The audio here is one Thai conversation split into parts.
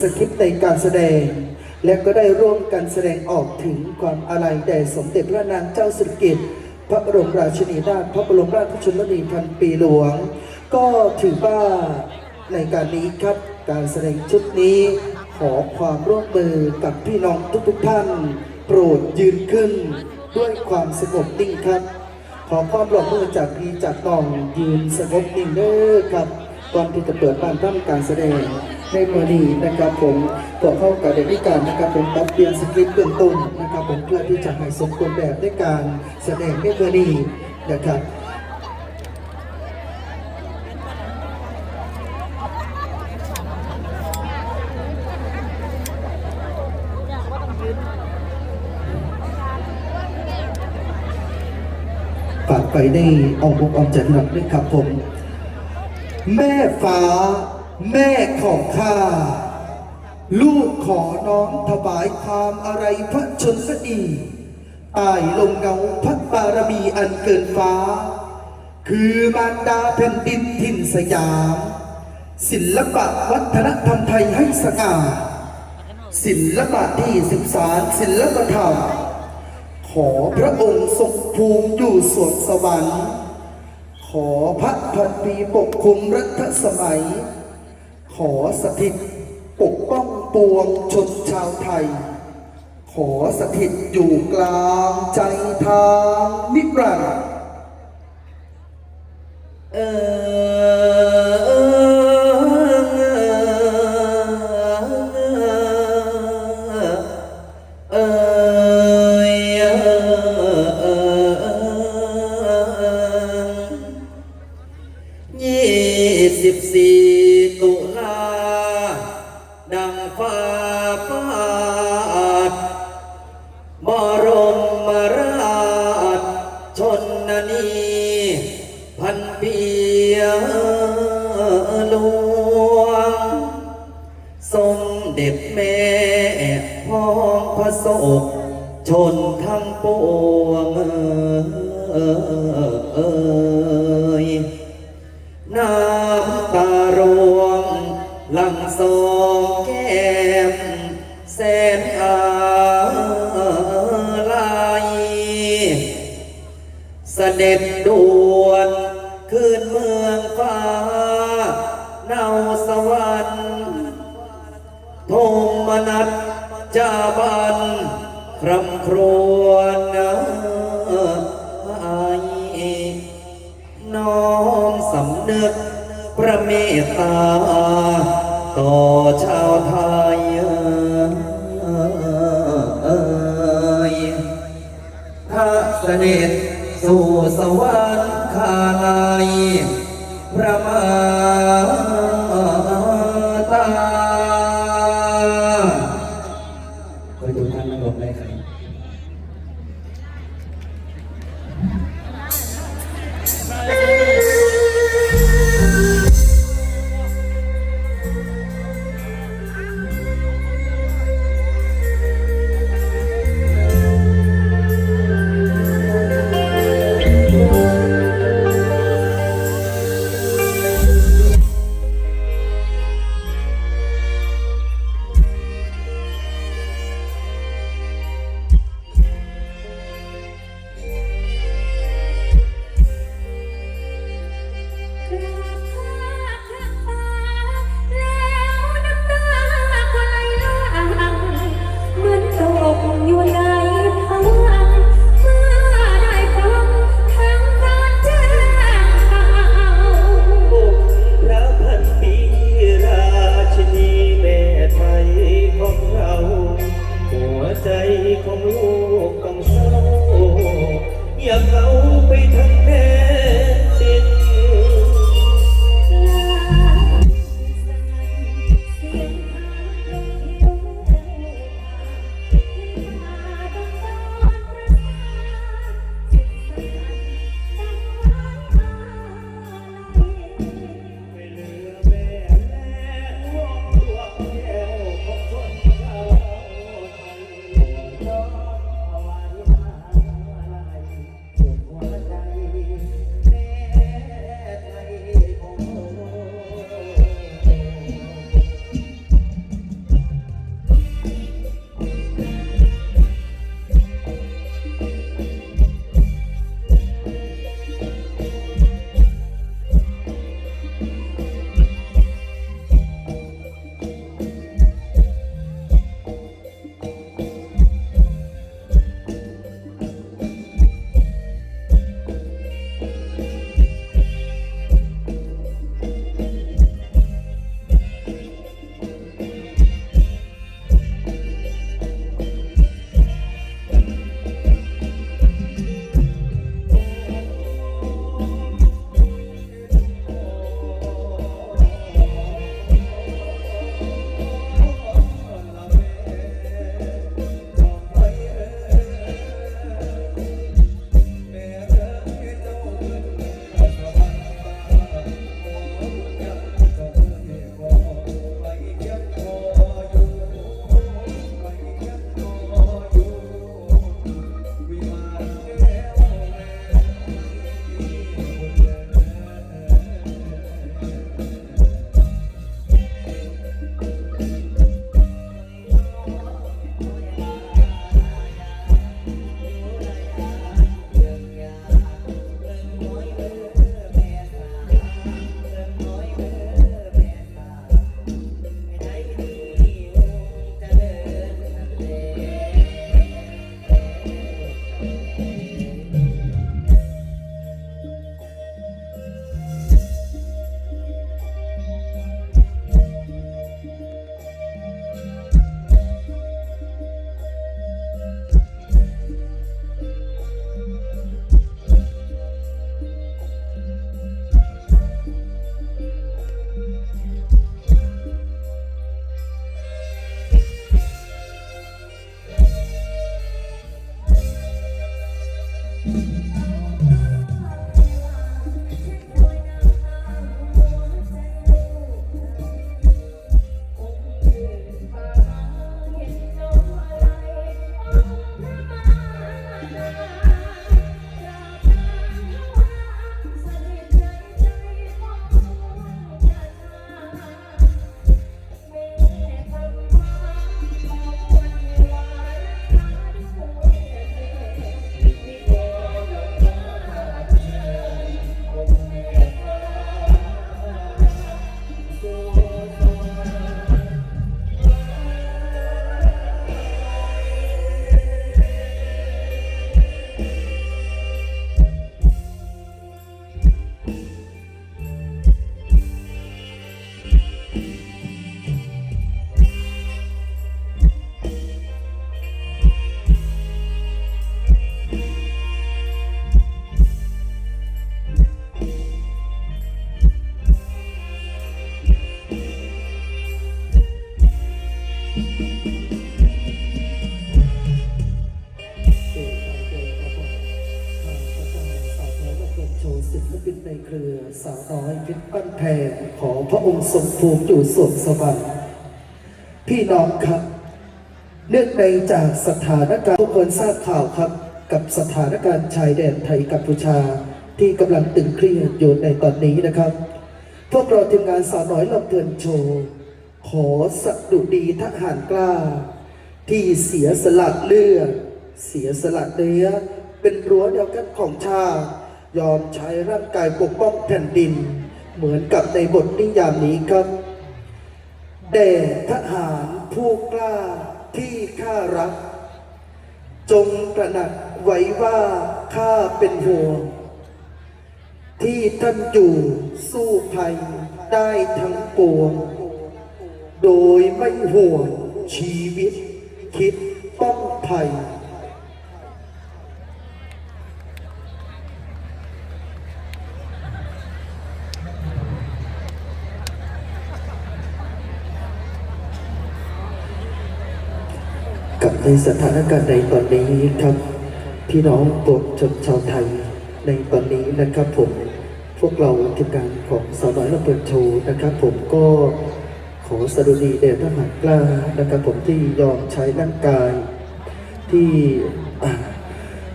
สคริปต์ในการแสดง และก็ได้ร่วมกันแสดงออกถึงความอาลัยแด่สมเด็จพระนางเจ้าสิริกิติ์พระบรมราชินีนาถพระบรมราชชนนีพันปีหลวง ก็ถือว่าในการนี้ครับการแสดงชุดนี้ ขอความร่วมมือกับพี่น้องทุกๆท่าน โปรดยืนขึ้น ด้วยความสงบนิ่งครับ ขอความร่วมมือจากพี่จากน้องยืนสงบนิ่งเด้อครับก่อนที่จะเปิดบ้านทำการแสดง ในมือนี้นะครับผมตัวเข้ากับเด็กพิการนะครับผมปรับเปลี่ยนสคริปต์เบื้องต้นนะครับผมเพื่อที่จะให้สมควรแบบในการแสดงในมือนี้นะครับฝากไปในออกอกออมใจหนักด้วยครับผม แม่ฟ้า แม่ของข้า ลูกขอน้อมถวายความอะไรพระชนสนีตายลงเงาพระบารมีอันเกินฟ้า คือมารดาแผ่นดินถิ่นสยาม ศิลปะวัฒนธรรมไทยให้สง่าศิลปะที่ศึกษารศิลปธรรม ขอพระองค์ทรงภูมิอยู่สวงสวรรค์ ขอพระพันปีปกคุมรัฐสมัย ขอสถิตปกป้องปวงชนชาวไทย ขอสถิตอยู่กลางใจทางนิรันดร์เออเอยยี่สิบสี่ พ้องพระศกชนทั้งปวงเอยน้ำตารวงหลังสองแก้มแสนอาลัยเสด็จด่วนขึ้นเมือ ครำครวนะไอน้อมสำนึกพระเมตตา ต่อชาวไทยเอ่ยพระเสด็จสู่สวรรคาลัยพระมาตา มิตรบ้านแพงขอพระองค์ทรงภูมิอยู่สวงสวรรค์พี่น้องครับ เนื่องในจากสถานการณ์ทุกคนทราบข่าวครับ กับสถานการณ์ชายแดนไทยกัมพูชาที่กำลังตึงเครียดอยู่ในตอนนี้นะครับ พวกเราทีมงานสาวน้อยลำเพลินโชว์ ขอสดุดีทหารกล้า ที่เสียสละเลือดเสียสละเนื้อเป็นรั้วเดียวกันของชาติ ยอมใช้ร่างกายปกป้องแผ่นดิน เหมือนกับในบทนิยามนี้ครับแด่ทหารผู้กล้าที่ข้ารัก จงตระหนักไว้ว่าข้าเป็นห่วงที่ท่านอยู่สู้ภัยได้ทั้งปวง โดยไม่ห่วงชีวิตคิดป้องภัย ในสถานการณ์ในตอนนี้ครับ พี่น้องปวกชนชาวไทยในตอนนี้นะครับผม พวกเราทีมงานของสาวน้อยระเบิดโชว์นะครับ ผมก็ขอสดุดีแด่ทหารกล้านะครับผมที่ยอมใช้ร่างกายที่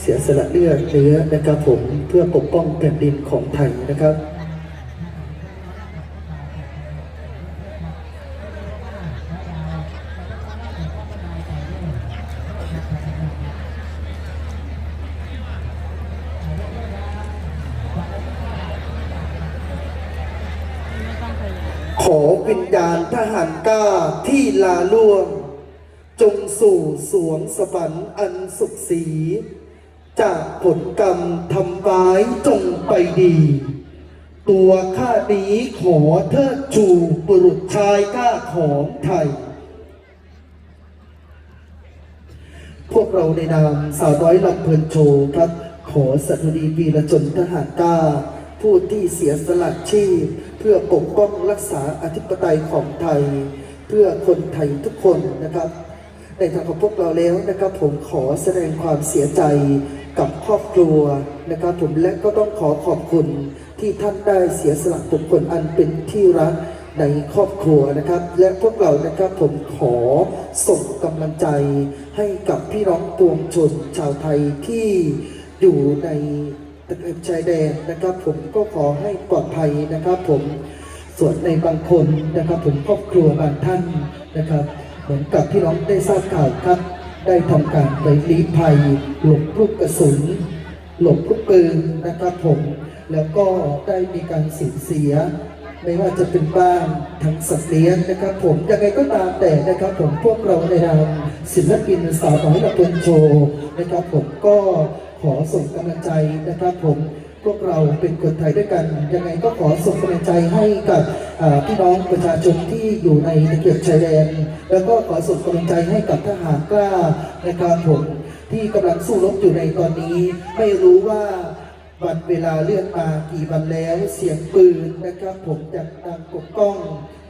เสียสละเลือดเนื้อนะครับผมเพื่อปกป้องแผ่นดินของไทยนะครับ หารกล้าที่ลาล่วง จงสู่สวงสวรรค์อันสุขสี จากผลกรรมทำร้ายจงไปดี ตัวข้านี้ขอเทิดชูบุรุษชายก้าของไทย พวกเราในนามสาวน้อยลำเพลินโชว์ครับ ขอสดุดีวีรชนทหารก้า ผู้ที่เสียสละชีพ เพื่อปกป้องรักษาอธิปไตยของไทย เพื่อคนไทยทุกคนนะครับ ในทางของพวกเราแล้วนะครับ ผมขอแสดงความเสียใจกับครอบครัวนะครับ ผมและก็ต้องขอขอบคุณที่ท่านได้เสียสละบุคคลอันเป็นที่รักในครอบครัวนะครับ และพวกเรานะครับผมขอส่งกำลังใจให้กับพี่น้องปวงชนชาวไทยที่อยู่ใน ตะเข็บชายแดนนะครับ ผมก็ขอให้ปลอดภัยนะครับ ผมส่วนในบางคนนะครับ ผมครอบครัวบางท่านนะครับ เหมือนกับที่น้องได้ทราบข่าวครับ ได้ทำการไปลี้ภัย หลบลูกกระสุน หลบลูกปืนนะครับ ผมแล้วก็ได้มีการสูญเสียไม่ว่าจะเป็นบ้านทั้งสัตว์เลี้ยงนะครับ ผมยังไงก็ตามแต่นะครับ ผมพวกเราในนามศิลปินสาวน้อยระเบิดโชว์นะครับ ผมก็ ขอส่งกำลังใจนะครับผมพวกเราเป็นคนไทยด้วยกัน ยังไงก็ขอส่งกำลังใจให้กับพี่น้องประชาชนที่อยู่ในตะเกียบชายแดน แล้วก็ขอส่งกำลังใจให้กับทหารกล้านะครับผมที่กำลังสู้รบอยู่ในตอนนี้ ไม่รู้ว่าวันเวลาเลื่อนมากี่วันแล้วเสียงปืนนะครับ ผมยังดังกบก้อง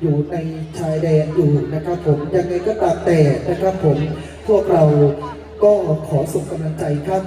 อยู่ในชายแดนอยู่นะครับ ผมยังไงก็ตามแต่นะครับผมพวกเราก็ขอส่งกำลังใจครับ